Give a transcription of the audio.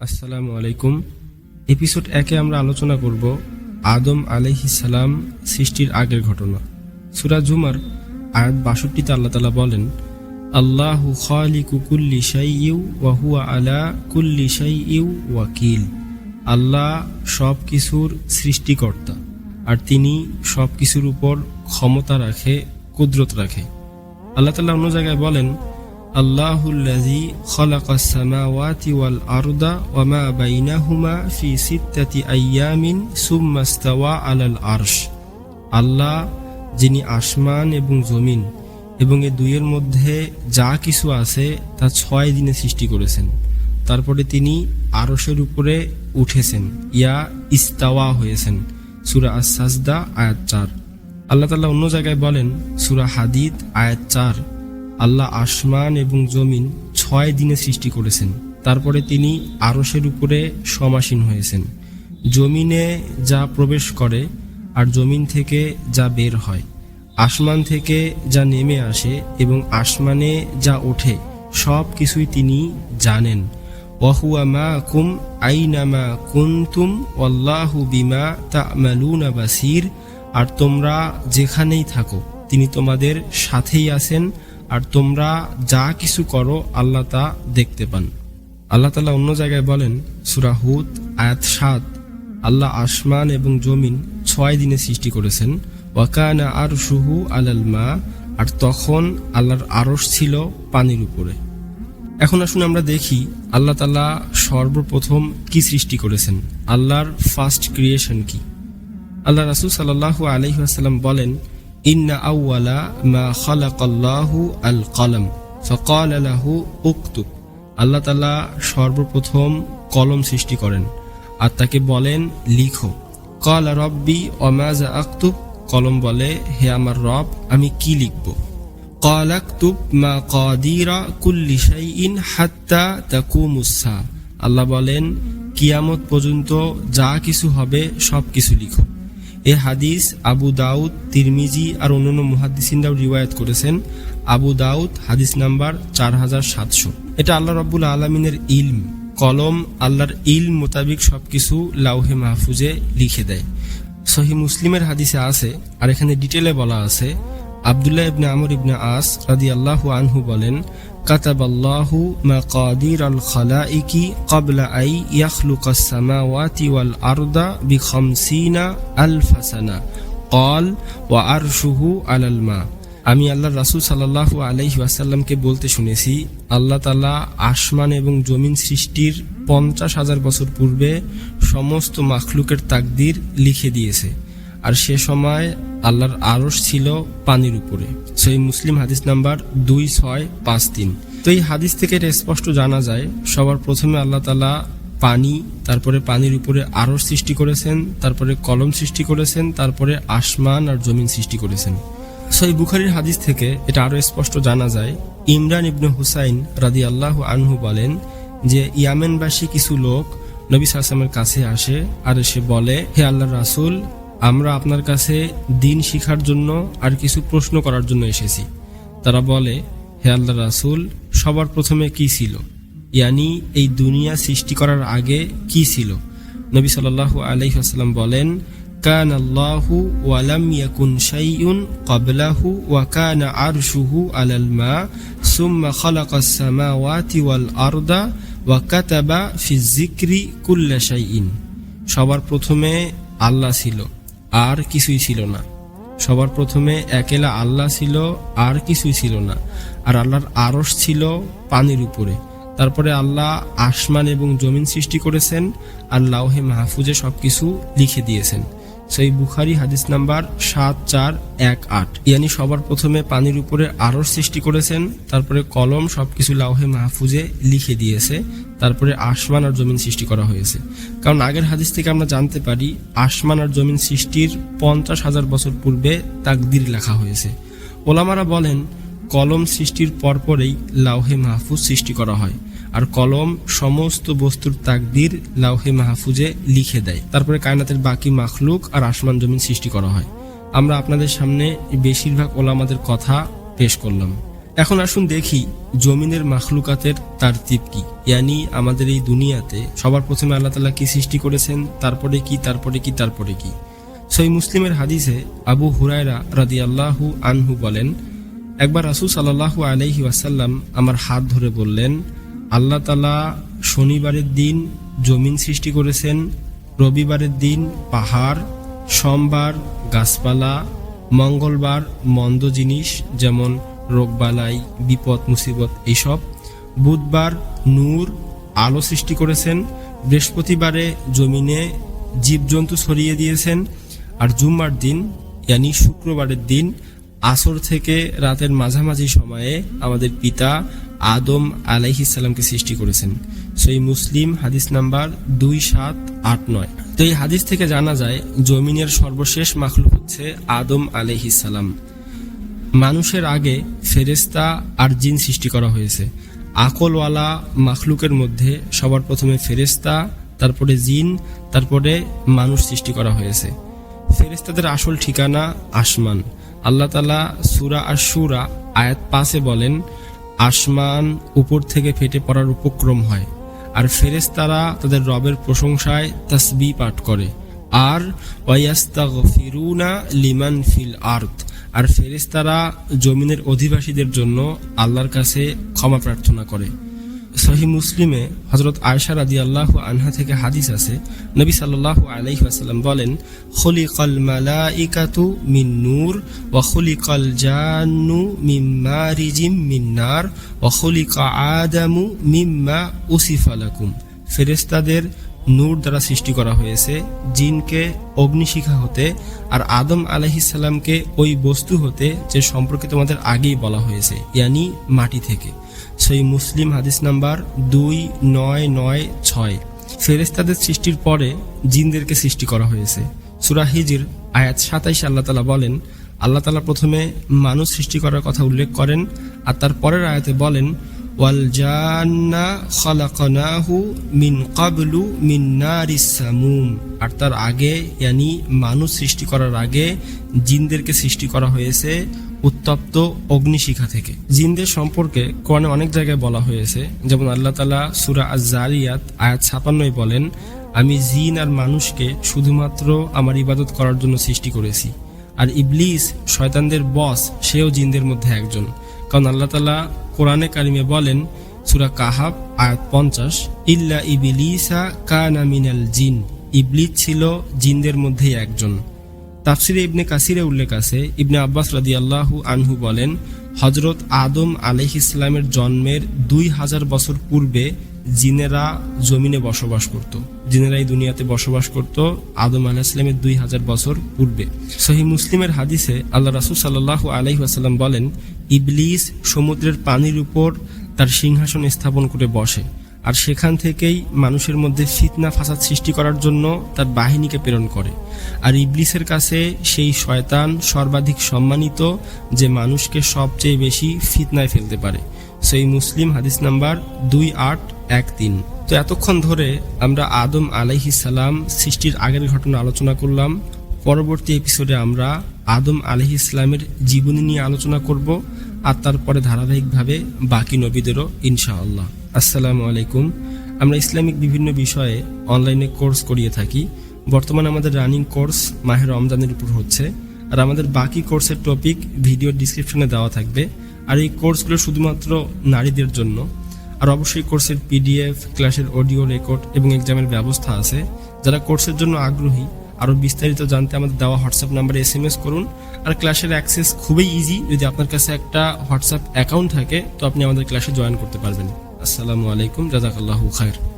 আসসালামু আলাইকুম। এপিসোড একে আমরা আলোচনা করব আদম সালাম সৃষ্টির আগের ঘটনা। সুরা জুমার আয়াত বাষট্টিতে আল্লাহ তালা বলেন, আল্লাহু খালিকু কুল্লি শাইইউ ওয়া হুয়া আলা কুল্লি শাইইউ ওয়াকিল। আল্লাহ সব কিছুর সৃষ্টিকর্তা আর তিনি সব কিছুর উপর ক্ষমতা রাখে, কুদরত রাখে। আল্লাহ তালা অন্য জায়গায় বলেন আল্লাহুল্লাজি খলাকাস সামাওয়াতি ওয়াল আরদা ওয়া মা বাইনাহুমা ফি সিত্তাতি আইয়ামিন সুম্মা ইস্তাওয়া আলাল আরশ। আল্লাহ, যিনি আসমান এবং জমিন এবং এ দুইয়ের মধ্যে যা কিছু আছে তা ছয় দিনে সৃষ্টি করেছেন। তারপরে তিনি আরশের উপরে উঠেছেন। ইয়া ইস্তাওয়া হয়েছেন। সুরা আস সাজদা আয়াত চার। আল্লাহ তাল্লাহ অন্য জায়গায় বলেন, সুরা হাদিদ, আয়াত চার। আল্লাহ আসমান এবং জমিন ছয় দিনে সৃষ্টি করেছেন। তারপরে তিনি আরশের উপরে সমাসীন হয়েছেন। জমিনে যা প্রবেশ করে আর জমিন থেকে যা বের হয়, আসমান থেকে যা নেমে আসে এবং আসমানে যা ওঠে সব কিছুই তিনি জানেন। ওয়াহুয়া মা কুম আইনামা কুন্তুম ওয়াল্লাহু বিমা তা'মালুনা বাসির, আর তোমরা যেখানেই থাকো, তিনি তোমাদের সাথেই আছেন আর তোমরা যা কিছু করো, আল্লাহ তা দেখতে পান। আল্লাহ তালা অন্য জায়গায় বলেন সুরাহুদ আয়াত সাত, আল্লাহ আসমান এবং জমিন ছয় দিনে সৃষ্টি করেছেন। ওয়াকানা আর সুহু আলাল মা, আর তখন আল্লাহর আরস ছিল পানির উপরে। এখন আসুন আমরা দেখি আল্লাহ তালা সর্বপ্রথম কি সৃষ্টি করেছেন। আল্লাহর ফার্স্ট ক্রিয়েশন কি? আল্লাহ রাসুল সাল্লাহ আলহিহাসাল্লাম বলেন ইন্না আউ্লা মা খালাকাল্লাহু আল কলম ফকাল আলাহু উক্তুব আল্লাহ তালা সর্বপ্রথম কলম সৃষ্টি করেন আর তাকে বলেন, লিখো। কল রব্বি অমাজা আক্তুব। কলম বলে, হে আমার রব, আমি কি লিখব? কল আক্তুব মা কদিরা কুল্লি ইন হাত্তা তাকু মুসা আল্লাহ বলেন, কিয়ামত পর্যন্ত যা কিছু হবে সব কিছু লিখো। এ হাদিস আবু দাউদ, তিরমিজি আর অন্যান্য মুহাদ্দিসিনরাও রিওয়ায়ত করেছেন। আবু দাউদ, হাদিস নাম্বার চার হাজার সাতশো। এটা আল্লাহ রব্বুল আলমিনের ইলম, কলম, আল্লাহর ইল মোতাবিক সবকিছু লাউহে মাহফুজে লিখে দেয়। সহি মুসলিমের হাদিসে আছে, আর এখানে ডিটেলে বলা আছে আবদুল্লাহ ইবনে আমর ইবনে আস রাদি আল্লাহ আনহু বলেন কাতাব আল্লাহু মা কাদির আল খালাইকি ক্বাবলা আই ইয়াখলুক আস-সামাওয়াতি ওয়াল আরদা বি খামসিনা আলফাসানা কল ওয়া আরশুহু আলাল মা। আমি আল্লাহ রাসূল সাল্লাল্লাহু আলাইহি ওয়াসাল্লামকে বলতে শুনেছি, আল্লাহ তাআলা আসমান এবং জমিন সৃষ্টির পঞ্চাশ হাজার বছর পূর্বে সমস্ত মাখলুকের তাকদির লিখে দিয়েছে। আর সে সময় আল্লাহর আরস ছিল পানির উপরে। সেই মুসলিম হাদিস নাম্বার দুই ছয় পাঁচ তিন। তো এই হাদিস থেকে এটা স্পষ্ট জানা যায়, সবার প্রথমে আল্লাহ তালা পানি, তারপরে পানির উপরে আরস সৃষ্টি করেছেন, তারপরে কলম সৃষ্টি করেছেন, তারপরে আসমান আর জমিন সৃষ্টি করেছেন। সই বুখারির হাদিস থেকে এটা আরও স্পষ্ট জানা যায়, ইমরান ইবনে হুসাইন রাদি আল্লাহ আনহু বলেন যে, ইয়ামেনবাসী কিছু লোক নবী সালামের কাছে আসে আর সে বলে, হে আল্লাহ রাসুল আমরা আপনার কাছে দিন শিখার জন্য আর কিছু প্রশ্ন করার জন্য এসেছি। তারা বলে, হে আল্লাহ রাসুল, সবার প্রথমে কি ছিল? ইয়ানি, এই দুনিয়া সৃষ্টি করার আগে কি ছিল? নবী সাল্লাল্লাহু আলাইহি ওয়াসাল্লাম বলেন কান আল্লাহু ওয়ালাম ইয়াকুন শাইউন ক্বাবলাহু ওয়া কানা আরশুহু আলাল মা, সুম্মা খালাকাস সামাওয়াতি ওয়াল আরদা ওয়া কাতাবা ফি যিকরি কুল্লা শাইইন। সবার প্রথমে আল্লাহ ছিল। আর কিছুই ছিল না। সবার প্রথমে একেলা আল্লাহ ছিল, আর কিছুই ছিল না। আর আল্লাহর আরস ছিল পানির উপরে। তারপরে আল্লাহ আসমান এবং জমিন সৃষ্টি করেছেন আর লাউহে মাহফুজে সব কিছু লিখে দিয়েছেন। সেই বুখারি হাদিস নাম্বার সাত, চার, এক, আট। ইয়ানি সবার প্রথমে পানির উপরে আরস সৃষ্টি করেছেন, তারপরে কলম সবকিছু লাউহে মাহফুজে লিখে দিয়েছে, তারপরে আসমান আর জমিন সৃষ্টি করা হয়েছে। কারণ আগের হাদিস থেকে আমরা জানতে পারি, আসমান আর জমিন সৃষ্টির পঞ্চাশ হাজার বছর পূর্বে তাকদির লেখা হয়েছে। ওলামারা বলেন, কলম সৃষ্টির পরপরেই লাউহে মাহফুজ সৃষ্টি করা হয়। আর কলম সমস্ত বস্তুর তাকদির লাউহে মাহফুজে লিখে দেয়। তারপরে কায়নাতের বাকি মাখলুক আর আসমান জমিন সৃষ্টি করা হয়। আমরা আপনাদের সামনে বেশিরভাগ ওলামাদের কথা পেশ করলাম। এখন আসুন দেখি জমিনের মাখলুকাতের তার কি। ইয়ানি আমাদের এই দুনিয়াতে সবার প্রথমে আল্লাহ তালা কি সৃষ্টি করেছেন? তারপরে কি? তারপরে কি? তারপরে কি? সই মুসলিমের হাদিসে আবু হুরায়রা রাদি আল্লাহু আনহু বলেন, একবার রাসুল সাল্লাহু আলাইহি ওয়াসাল্লাম আমার হাত ধরে বললেন আল্লাহ তালা শনিবারের দিন জমিন সৃষ্টি করেছেন, রবিবারের দিন পাহাড়, সোমবার গাছপালা, মঙ্গলবার মন্দ জিনিস যেমন রোগবালাই, বিপদ, মুসিবত এইসব। বুধবার নূর আলো সৃষ্টি করেছেন, বৃহস্পতিবারে জমিনে জীবজন্তু ছড়িয়ে দিয়েছেন আর জুম্মার দিন, ইয়ানি শুক্রবারের দিন আসর থেকে রাতের মাঝামাঝি সময়ে আমাদের পিতা আদম আলাইহিসাল্লামকে সৃষ্টি করেছেন। সেই মুসলিম হাদিস নাম্বার দুই সাত আট নয়। তো এই হাদিস থেকে জানা যায়, জমিনের সর্বশেষ মাখলুক হচ্ছে আদম আলাইহিসাল্লাম মানুষের আগে ফেরেস্তা আর জিন সৃষ্টি করা হয়েছে। আকলওয়ালা মাখলুকের মধ্যে সবার প্রথমে ফেরেস্তা তারপরে জিন, তারপরে মানুষ সৃষ্টি করা হয়েছে। ফেরেস্তাদের আসল ঠিকানা আসমান। আল্লাহ তালা সুরা আর সুরা আয়াত পাশে বলেন আসমান উপর থেকে ফেটে পড়ার উপক্রম হয়, আর ফেরেস্তারা তাদের রবের প্রশংসায় তাসবি পাঠ করে। আর ওয়াস্তাগফিরুনা লিমান ফিল আর্থ আর ফেরেস্তারা জমিনের অধিবাসীদের জন্য আল্লাহর কাছে ক্ষমা প্রার্থনা করে। সহি মুসলিমে হজরত আয়সা রাদি আল্লাহ আনহা থেকে হাদিস আছে। নবী সাল্লাহ আলাইসাল্লাম বলেন, খলিকল মালাইকাতু মিন নূর ওয়া খলিকল জান্নু মিম্মা রিজিম মিন্নার ওয়া খলিকা আদামু মিম্মা উসিফালাকুম ফেরেস্তাদের নূর দ্বারা সৃষ্টি করা হয়েছে জিনকে অগ্নিশিখা হতে আর আদম আলহিসাল্লামকে ওই বস্তু হতে যে সম্পর্কে তোমাদের আগেই বলা হয়েছে, ইয়ানি মাটি থেকে। সেই মুসলিম হাদিস নাম্বার দুই, নয় নয়, ছয়। ফেরেস্তাদের সৃষ্টির পরে জিনদেরকে সৃষ্টি করা হয়েছে। সুরা হিজির, আয়াত সাতাইশ আল্লাহ তালা বলেন, আল্লাহ তালা প্রথমে মানুষ সৃষ্টি করার কথা উল্লেখ করেন আর তার পরের আয়াতে বলেন, ওয়াল জান্না খালাকনাহু মিন কাবলু মিন নারিস সামুম। আর তার আগে, ইয়ানি, মানুষ সৃষ্টি করার আগে জিনদেরকে সৃষ্টি করা হয়েছে উত্তপ্ত অগ্নিশিখা থেকে। জিনদের সম্পর্কে কোরআনে অনেক জায়গায় বলা হয়েছে, যেমন আল্লাহ তালা সুরা আজ জারিয়াত আয়াত ছাপান্নই বলেন, আমি জিন আর মানুষকে শুধুমাত্র আমার ইবাদত করার জন্য সৃষ্টি করেছি। আর ইবলিস, শয়তানদের বস, সেও জিনদের মধ্যে একজন। কারণ আল্লাহ তালা কোরআনে কারিমে বলেন, সুরা কাহাব আয়াত পঞ্চাশ, ইল্লা ইবিলিসা কানা মিনাল জিন। ইবলিস ছিল জিনদের মধ্যেই একজন। তাফসিরে ইবনে কাসিরে উল্লেখ আছে, ইবনে আব্বাস রাদি আল্লাহু আনহু বলেন হজরত আদম আলহ ইসলামের জন্মের দুই হাজার বছর পূর্বে জিনেরা জমিনে বসবাস করত। জিনেরা এই দুনিয়াতে বসবাস করত আদম আলাহ ইসলামের দুই হাজার বছর পূর্বে। সহি মুসলিমের হাদিসে আল্লাহ রাসুল সাল্লাহ আলহি আসাল্লাম বলেন, ইবলিস সমুদ্রের পানির উপর তার সিংহাসন স্থাপন করে বসে। আর সেখান থেকেই মানুষের মধ্যে ফিতনা ফাসাদ সৃষ্টি করার জন্য তার বাহিনীকে প্রেরণ করে। আর ইবলিসের কাছে সেই শয়তান সর্বাধিক সম্মানিত যে মানুষকে সবচেয়ে বেশি ফিতনায় ফেলতে পারে। সেই মুসলিম হাদিস নাম্বার দুই আট এক তিন। তো এতক্ষণ ধরে আমরা আদম সালাম সৃষ্টির আগের ঘটনা আলোচনা করলাম। পরবর্তী এপিসোডে আমরা আদম আলহি ইসলামের জীবনী নিয়ে আলোচনা করব। আর তারপরে ধারাবাহিকভাবে বাকি নবীদেরও ইনশাআল্লাহ। আসসালামু আলাইকুম। আমরা ইসলামিক বিভিন্ন বিষয়ে অনলাইনে কোর্স করিয়ে থাকি। বর্তমানে আমাদের রানিং কোর্স মাহের রমজানের উপর হচ্ছে। আর আমাদের বাকি কোর্সের টপিক ভিডিও ডিসক্রিপশনে দেওয়া থাকবে। আর এই কোর্সগুলো শুধুমাত্র নারীদের জন্য। আর অবশ্যই কোর্সের পিডিএফ, ক্লাসের অডিও রেকর্ড এবং এক্সামের ব্যবস্থা আছে। যারা কোর্সের জন্য আগ্রহী আরও বিস্তারিত জানতে আমাদের দেওয়া হোয়াটসঅ্যাপ নাম্বারে এস এম এস করুন। আর ক্লাসের অ্যাক্সেস খুবই ইজি যদি আপনার কাছে একটা হোয়াটসঅ্যাপ অ্যাকাউন্ট থাকে, তো আপনি আমাদের ক্লাসে জয়েন করতে পারবেন। আসসালামু আলাইকুম জাজাকাল্লাহু খায়ের